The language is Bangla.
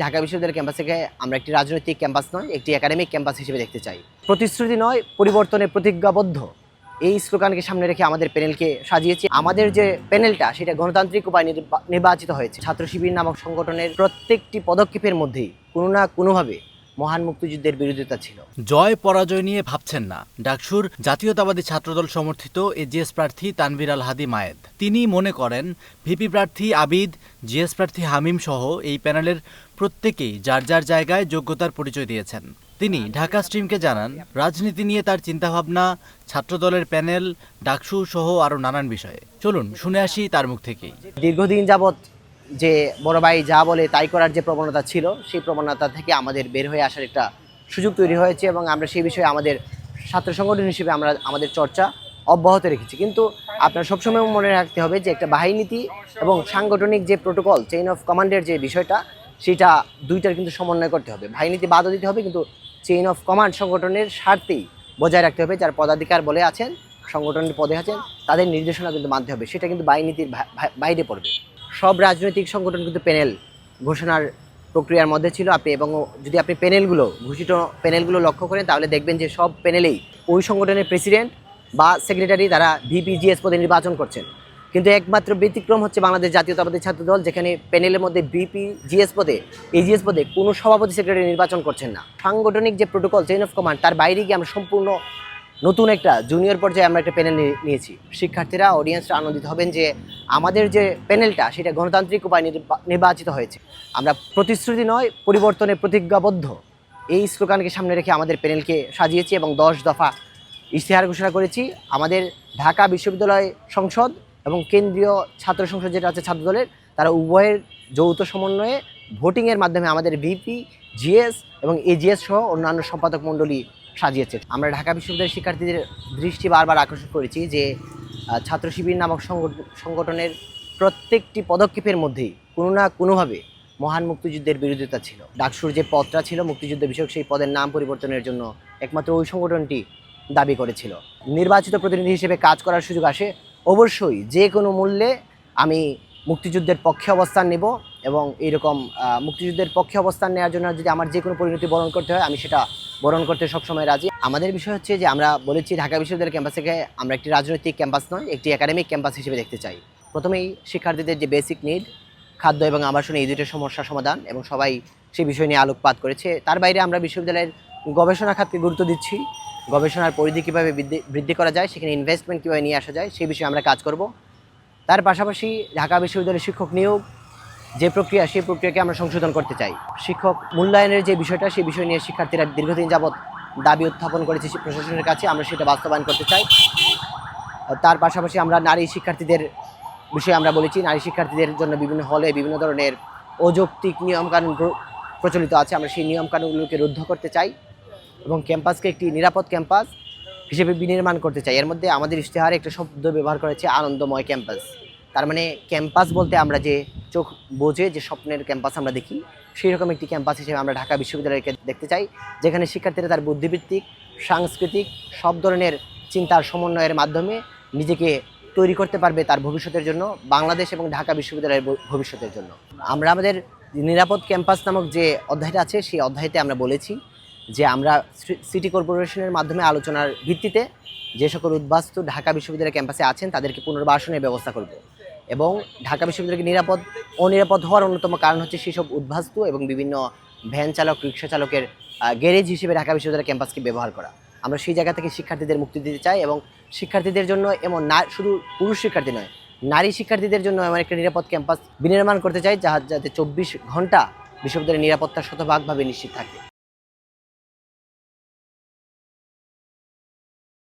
ঢাকা বিশ্ববিদ্যালয় ক্যাম্পাসকে আমরা একটি রাজনৈতিক ক্যাম্পাস নয়, একটি একাডেমিক ক্যাম্পাস হিসেবে দেখতে চাই। প্রতিশ্রুতি নয় পরিবর্তনের প্রতিজ্ঞাবদ্ধ। এই স্লোগানকে সামনে রেখে আমাদের প্যানেলকে সাজিয়েছি। আমাদের যে প্যানেলটা, সেটা গণতান্ত্রিক উপায় নির্বা- নির্বাচিত হয়েছে। ছাত্র শিবির নামক সংগঠনের প্রত্যেকটি পদক্ষেপের মধ্যেই কোনো না কোনোভাবে মহান মুক্তিযুদ্ধের বিরোধিতা ছিল। জয় পরাজয় নিয়ে ভাবছেন না। ডাকসুর জাতীয়তাবাদী ছাত্রদল সমর্থিত এজিএস প্রার্থী তানভীর আল হাদি মায়েদ। তিনি মনে করেন ভিপি প্রার্থী আবিদ জিএস প্রার্থী হামিম সহ এই প্যানেলের প্রত্যেকেই যার যার জায়গায় যোগ্যতার পরিচয় দিয়েছেন। তিনি ঢাকা স্ট্রিমকে জানান রাজনীতি নিয়ে তার চিন্তাভাবনা ছাত্রদলের প্যানেল ডাকসু সহ আরও নানান বিষয়ে। চলুন শুনে আসি তার মুখ থেকেই। দীর্ঘদিন যাবৎ যে বড় ভাই যা বলে তাই করার যে প্রবণতা ছিল, সেই প্রবণতা থেকে আমাদের বের হয়ে আসার একটা সুযোগ তৈরি হয়েছে এবং আমরা সেই বিষয়ে আমাদের ছাত্র সংগঠন হিসেবে আমরা আমাদের চর্চা অব্যাহত রেখেছি। কিন্তু আপনার সবসময় মনে রাখতে হবে যে একটা বাহিনীতি এবং সাংগঠনিক যে প্রোটোকল চেইন অফ কমান্ডের যে বিষয়টা, সেটা দুইটার কিন্তু সমন্বয় করতে হবে। বাহিনীতি বাদও দিতে হবে, কিন্তু চেইন অফ কমান্ড সংগঠনের স্বার্থেই বজায় রাখতে হবে। যার পদাধিকার বলে আছেন, সংগঠনের পদে আছেন, তাদের নির্দেশনা কিন্তু মানতে হবে। সেটা কিন্তু বাহিনীতির বাইরে পড়বে। সব রাজনৈতিক সংগঠন কিন্তু প্যানেল ঘোষণার প্রক্রিয়ার মধ্যে ছিল আপনি এবং যদি আপনি প্যানেলগুলো, ঘোষিত প্যানেলগুলো লক্ষ্য করেন, তাহলে দেখবেন যে সব প্যানেলেই ওই সংগঠনের প্রেসিডেন্ট বা সেক্রেটারি তারা ভিপিজিএস পদে নির্বাচন করছেন। কিন্তু একমাত্র ব্যতিক্রম হচ্ছে বাংলাদেশ জাতীয়তাবাদী ছাত্র দল, যেখানে প্যানেলের মধ্যে বিপি জিএস পদে, এজিএস পদে কোনো সভাপতি সেক্রেটারি নির্বাচন করছেন না। সাংগঠনিক যে প্রোটোকল চেইন অফ কমান্ড তার বাইরে গিয়ে আমরা সম্পূর্ণ নতুন একটা জুনিয়র পর্যায়ে আমরা একটা প্যানেল নিয়েছি। শিক্ষার্থীরা অডিয়েন্সরা আনন্দিত হবেন যে আমাদের যে প্যানেলটা সেটা গণতান্ত্রিক উপায় নির্বা- নির্বাচিত হয়েছে। আমরা প্রতিশ্রুতি নয়, পরিবর্তনের প্রতিজ্ঞাবদ্ধ। এই স্লোগানকে সামনে রেখে আমাদের প্যানেলকে সাজিয়েছি এবং দশ দফা ইশতেহার ঘোষণা করেছি। আমাদের ঢাকা বিশ্ববিদ্যালয় সংসদ এবং কেন্দ্রীয় ছাত্র সংসদ যেটা আছে ছাত্র দলের তারা উভয়ের যৌথ সমন্বয়ে ভোটিংয়ের মাধ্যমে আমাদের ভিপি জিএস এবং এজিএস সহ অন্যান্য সম্পাদক মণ্ডলী সাজিয়েছে। আমরা ঢাকা বিশ্ববিদ্যালয়ের শিক্ষার্থীদের দৃষ্টি বারবার আকর্ষণ করেছি যে ছাত্র শিবির নামক সংগঠ- সংগঠনের প্রত্যেকটি পদক্ষেপের মধ্যেই কোনো না কোনোভাবে মহান মুক্তিযুদ্ধের বিরোধিতা ছিল। ডাকসুর যে পদটা ছিল, মুক্তিযুদ্ধ বিষয়ক সেই পদের নাম পরিবর্তনের জন্য একমাত্র ওই সংগঠনটি দাবি করেছিল। নির্বাচিত প্রতিনিধি হিসেবে কাজ করার সুযোগ আসে। অবশ্যই যে কোনো মূল্যে আমি মুক্তিযুদ্ধের পক্ষে অবস্থান নেব এবং এইরকম মুক্তিযুদ্ধের পক্ষে অবস্থান নেওয়ার জন্য যদি আমার যে কোনো পরিণতি বরণ করতে হয়, আমি সেটা বরণ করতে সবসময় রাজি। আমাদের বিষয় হচ্ছে যে, আমরা বলেছি ঢাকা বিশ্ববিদ্যালয় ক্যাম্পাসকে আমরা একটি রাজনৈতিক ক্যাম্পাস নয়, একটি একাডেমিক ক্যাম্পাস হিসেবে দেখতে চাই। প্রথমেই শিক্ষার্থীদের যে বেসিক নিড খাদ্য এবং আবাসন এই দুটো সমস্যার সমাধান এবং সবাই সেই বিষয় নিয়ে আলোকপাত করেছে। তার বাইরে আমরা বিশ্ববিদ্যালয়ের গবেষণা খাতকে গুরুত্ব দিচ্ছি। গবেষণার পরিধি কীভাবে বৃদ্ধি করা যায়, সেখানে ইনভেস্টমেন্ট কীভাবে নিয়ে আসা যায় সেই বিষয়ে আমরা কাজ করব। তার পাশাপাশি ঢাকা বিশ্ববিদ্যালয়ের শিক্ষক নিয়োগ যে প্রক্রিয়া, সেই প্রক্রিয়াকে আমরা সংশোধন করতে চাই। শিক্ষক মূল্যায়নের যে বিষয়টা, সেই বিষয় নিয়ে শিক্ষার্থীরা দীর্ঘদিন যাবৎ দাবি উত্থাপন করেছে প্রশাসনের কাছে। আমরা সেটা বাস্তবায়ন করতে চাই। তার পাশাপাশি আমরা নারী শিক্ষার্থীদের বিষয়ে আমরা বলেছি, নারী শিক্ষার্থীদের জন্য বিভিন্ন হলে বিভিন্ন ধরনের অযৌক্তিক নিয়মকানুন প্র- প্রচলিত আছে। আমরা সেই নিয়মকানুনগুলোকে রুদ্ধ করতে চাই এবং ক্যাম্পাসকে একটি নিরাপদ ক্যাম্পাস হিসেবে বিনির্মাণ করতে চাই। এর মধ্যে আমাদের ইশতেহারে একটা শব্দ ব্যবহার করেছে আনন্দময় ক্যাম্পাস। তার মানে ক্যাম্পাস বলতে আমরা যে চোখ বোঝে, যে স্বপ্নের ক্যাম্পাস আমরা দেখি সেই রকম একটি ক্যাম্পাস হিসেবে আমরা ঢাকা বিশ্ববিদ্যালয়কে দেখতে চাই, যেখানে শিক্ষার্থীরা তার বুদ্ধিভিত্তিক সাংস্কৃতিক, সব ধরনের চিন্তার সমন্বয়ের মাধ্যমে নিজেকে তৈরি করতে পারবে তার ভবিষ্যতের জন্য, বাংলাদেশ এবং ঢাকা বিশ্ববিদ্যালয়ের ভবিষ্যতের জন্য। আমরা আমাদের নিরাপদ ক্যাম্পাস নামক যে অধ্যায়টা আছে, সেই অধ্যায়তে আমরা বলেছি যে আমরা সিটি কর্পোরেশনের মাধ্যমে আলোচনার ভিত্তিতে যে সকল উদ্বাস্তু ঢাকা বিশ্ববিদ্যালয় ক্যাম্পাসে আছেন, তাদেরকে পুনর্বাসনের ব্যবস্থা করব। এবং ঢাকা বিশ্ববিদ্যালয়কে নিরাপদ, অনিরাপদ হওয়ার অন্যতম কারণ হচ্ছে সেসব উদ্বাস্তু এবং বিভিন্ন ভ্যান চালক, রিক্সা চালকের গ্যারেজ হিসেবে ঢাকা বিশ্ববিদ্যালয় ক্যাম্পাসকে ব্যবহার করা। আমরা সেই জায়গা থেকে শিক্ষার্থীদের মুক্তি দিতে চাই এবং শিক্ষার্থীদের জন্য এমন না, শুধু পুরুষ শিক্ষার্থী নয়, নারী শিক্ষার্থীদের জন্য এমন একটা নিরাপদ ক্যাম্পাস বিনির্মাণ করতে চাই যা যাতে চব্বিশ ঘণ্টা বিশ্ববিদ্যালয়ের নিরাপত্তা শতভাগভাবে নিশ্চিত থাকে।